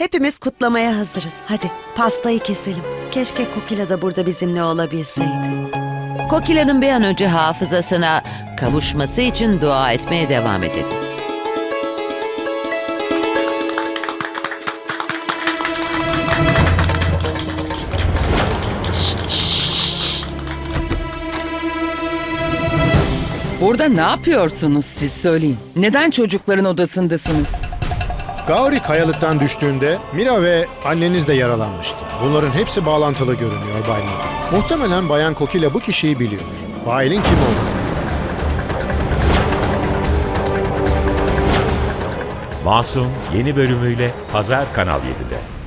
Hepimiz kutlamaya hazırız. Hadi pastayı keselim. Keşke Kokila da burada bizimle olabilseydi. Kokila'nın bir an önce hafızasına kavuşması için dua etmeye devam edelim. Burada ne yapıyorsunuz siz söyleyin. Neden çocukların odasındasınız? Gauri kayalıktan düştüğünde Mira ve anneniz de yaralanmıştı. Bunların hepsi bağlantılı görünüyor Bay Nida. Muhtemelen Bayan Kokila bu kişiyi biliyor. Failin kim olduğunu. Masum yeni bölümüyle Pazar Kanal 7'de.